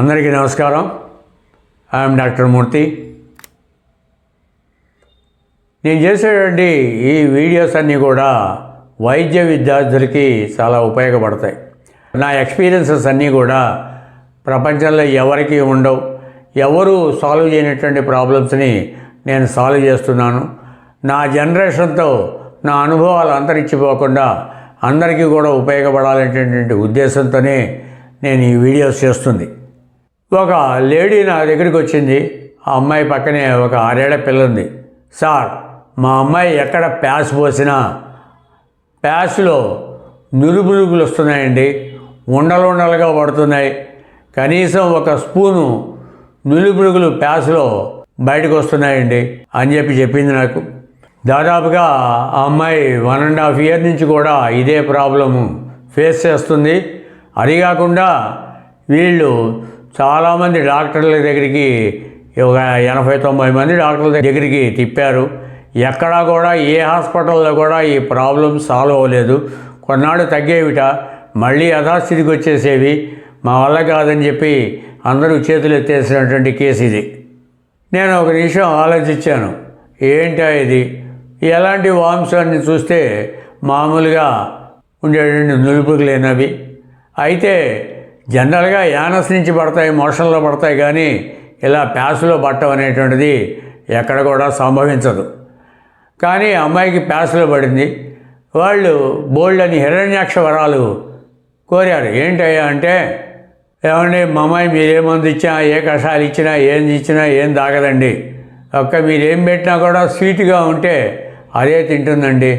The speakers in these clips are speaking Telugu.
అందరికీ నమస్కారం. ఐఎమ్ డాక్టర్ మూర్తి నేను చేసేటువంటి ఈ వీడియోస్ అన్నీ కూడా వైద్య విద్యార్థులకి చాలా ఉపయోగపడతాయి. నా ఎక్స్పీరియన్సెస్ అన్నీ కూడా ప్రపంచంలో ఎవరికి ఉండవు. ఎవరు సాల్వ్ చేయనటువంటి ప్రాబ్లమ్స్ని నేను సాల్వ్ చేస్తున్నాను. నా జనరేషన్తో నా అనుభవాలు అంతరించిపోకుండా అందరికీ కూడా ఉపయోగపడాలనేటువంటి ఉద్దేశంతోనే నేను ఈ వీడియోస్ చేస్తుంది. ఒక లేడీ నా దగ్గరికి వచ్చింది. ఆ అమ్మాయి పక్కనే ఒక ఆరేళ్ళ పిల్ల ఉంది. సార్ మా అమ్మాయి ఎక్కడ ప్యాస్ పోసినా ప్యాస్లో నురుగులుగులు వస్తున్నాయండి. ఉండలుండలుగా పడుతున్నాయి. కనీసం ఒక స్పూను నులుపురుగులు ప్యాస్లో బయటకు వస్తున్నాయండి అని చెప్పి చెప్పింది నాకు. దాదాపుగా ఆ అమ్మాయి వన్ అండ్ హాఫ్ ఇయర్ నుంచి కూడా ఇదే ప్రాబ్లము ఫేస్ చేస్తుంది. అది కాకుండా వీళ్ళు చాలామంది డాక్టర్ల దగ్గరికి ఒక ఎనభై తొంభై మంది డాక్టర్ల దగ్గరికి తిప్పారు. ఎక్కడా కూడా ఏ హాస్పిటల్లో కూడా ఈ ప్రాబ్లం సాల్వ్ అవ్వలేదు. కొన్నాళ్ళు తగ్గేవిట. మళ్ళీ యథాస్థితికి వచ్చేసేవి. మా వల్ల కాదని చెప్పి అందరూ చేతులు ఎత్తేసినటువంటి కేసు ఇది. నేను ఒక నిమిషం ఆలోచించాను. ఏంటా ఇది? ఎలాంటి వాంశాన్ని చూస్తే మామూలుగా ఉండేటువంటి నులుపులు లేనవి. అయితే జనరల్గా యానస్ నుంచి పడతాయి మోషన్లో పడతాయి కానీ ఇలా ప్యాసులో పట్టం అనేటువంటిది ఎక్కడ కూడా సంభవించదు. కానీ అమ్మాయికి ప్యాసులో పడింది. వాళ్ళు బోల్డ్ అని హిరణ్యాక్ష వరాలు కోరారు. ఏంటయ్యా అంటే ఏమండి మా అమ్మాయి మీరే మందు ఇచ్చినా ఏ కషాయాలు ఇచ్చినా ఏం ఇచ్చినా ఏం తాగదండి. ఒక్క మీరు ఏం పెట్టినా కూడా స్వీట్గా ఉంటే అదే తింటుందండి.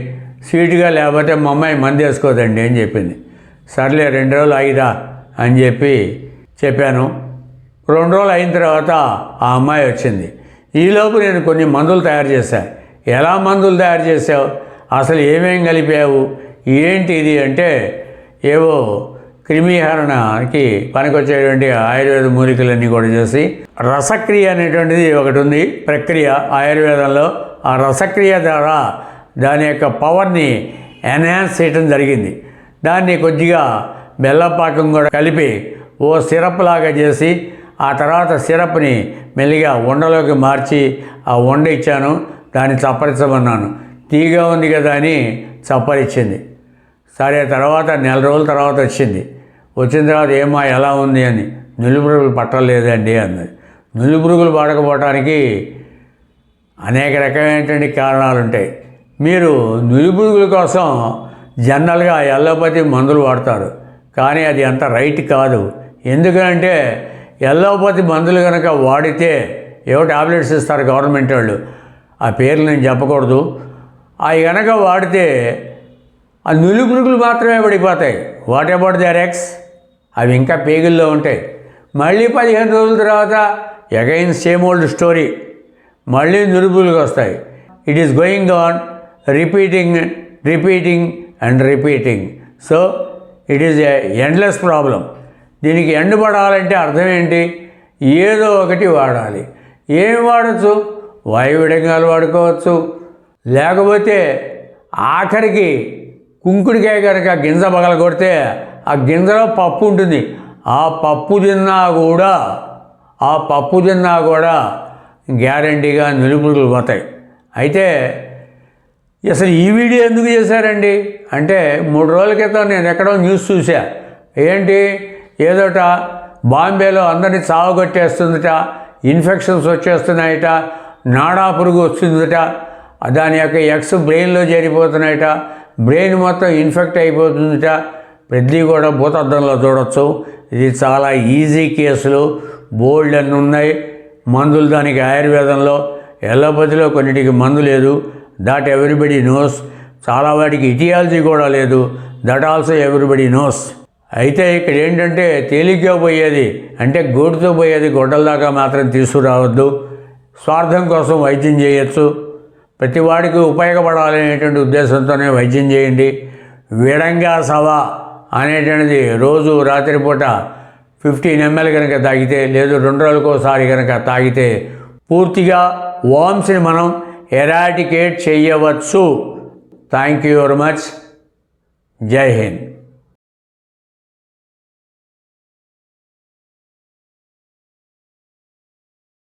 స్వీట్గా లేకపోతే మా అమ్మాయి మందు వేసుకోదండి అని చెప్పింది. సర్లే రెండు రోజులు ఆగిరా అని చెప్పి చెప్పాను. రెండు రోజులు అయిన తర్వాత ఆ అమ్మాయి వచ్చింది. ఈలోపు నేను కొన్ని మందులు తయారు చేశాను ఎలా మందులు తయారు చేసావు అసలు ఏమేం కలిపావు? ఏంటి ఇది అంటే ఏవో క్రిమీహరణకి పనికొచ్చేటువంటి ఆయుర్వేద మూలికలన్నీ కూడా చేసి రసక్రియ అనేటువంటిది ఒకటి ఉంది. ప్రక్రియ ఆయుర్వేదంలో ఆ రసక్రియ ద్వారా దాని యొక్క పవర్ని ఎన్హాన్స్ చేయడం జరిగింది. దాన్ని కొద్దిగా బెల్లపాకం కూడా కలిపి ఓ సిరప్ లాగా చేసి ఆ తర్వాత సిరప్ని మెల్లిగా ఉండలోకి మార్చి ఆ ఉండ ఇచ్చాను. దాన్ని చప్పరించమన్నాను. తీగా ఉంది కదా అని చప్పరిచ్చింది సరే తర్వాత నెల రోజుల తర్వాత వచ్చింది. వచ్చిన తర్వాత ఏమా ఎలా ఉంది అని. నులిపురుగులు పట్టలేదండి అన్నది నులిపురుగులు పడకపోవటానికి అనేక రకమైనటువంటి కారణాలు ఉంటాయి మీరు నులిపురుగుల కోసం జనరల్గా ఎల్లోపతి మందులు వాడతారు. కానీ అది అంత రైట్ కాదు. ఎందుకంటే ఎల్లోపతి మందులు కనుక వాడితే ఏవో టాబ్లెట్స్ ఇస్తారు గవర్నమెంట్ వాళ్ళు. ఆ పేర్లు నేను చెప్పకూడదు. అవి కనుక వాడితే ఆ నులుపురుగులు మాత్రమే పడిపోతాయి. వాట్ అబౌట్ దర్ ఎక్స్ అవి ఇంకా పేగుల్లో ఉంటాయి. మళ్ళీ పదిహేను రోజుల తర్వాత అగైన్ సేమ్ ఓల్డ్ స్టోరీ. మళ్ళీ నులుపులుగా వస్తాయి. It is going on repeating repeating and repeating. So it is a endless problem దీనికి ఎండ్ పడాలంటే అర్థం ఏంటి? ఏదో ఒకటి వాడాలి. ఏం వాడచ్చు? వాయువిడంగాలు వాడుకోవచ్చు. లేకపోతే ఆఖరికి కుంకుడికాయ కనుక గింజ పగల కొడితే ఆ గింజలో పప్పు ఉంటుంది. ఆ పప్పు తిన్నా కూడా ఆ పప్పు తిన్నా కూడా గ్యారంటీగా నిలుపుడులు పోతాయి. అయితే అసలు ఈ వీడియో ఎందుకు చేశారండి? అంటే మూడు రోజుల క్రితం నేను ఎక్కడో న్యూస్ చూసా ఏంటి? ఏదోట బాంబేలో అందరినీ చావగొట్టేస్తుందట ఇన్ఫెక్షన్స్ వచ్చేస్తున్నాయట నాడా పురుగు వస్తుందట దాని యొక్క ఎక్స్ బ్రెయిన్లో చేరిపోతున్నాయట బ్రెయిన్ మొత్తం ఇన్ఫెక్ట్ అయిపోతుందట. ప్రతి కూడా భూతద్దంలో చూడొచ్చు. ఇది చాలా ఈజీ కేసులు. బోల్డ్ అన్ని ఉన్నాయి. మందులు దానికి ఆయుర్వేదంలో ఎల్లపతిలో కొన్నిటికి మందు లేదు. దట్ ఎవ్రీబడి నోస్ చాలా వాటికి ఇటియాలజీ కూడా లేదు. దట్ ఆల్సో ఎవ్రీబడి నోస్ అయితే ఇక్కడ ఏంటంటే తేలిగ్గా పోయేది అంటే గోటుతో పోయేది గొడ్డల దాకా మాత్రం తీసుకురావద్దు. స్వార్థం కోసం వైద్యం చేయొచ్చు. ప్రతి వాడికి ఉపయోగపడాలనేటువంటి ఉద్దేశంతోనే వైద్యం చేయండి. విడంగా సవ అనేటువంటిది రోజు రాత్రిపూట ఫిఫ్టీన్ ఎంఎల్ కనుక తాగితే లేదు రెండు రోజులకోసారి కనుక తాగితే పూర్తిగా వామ్స్ని మనం ఎరాటికేట్ చేయవచ్చు థ్యాంక్ యూ వెరీ మచ్ జై హింద్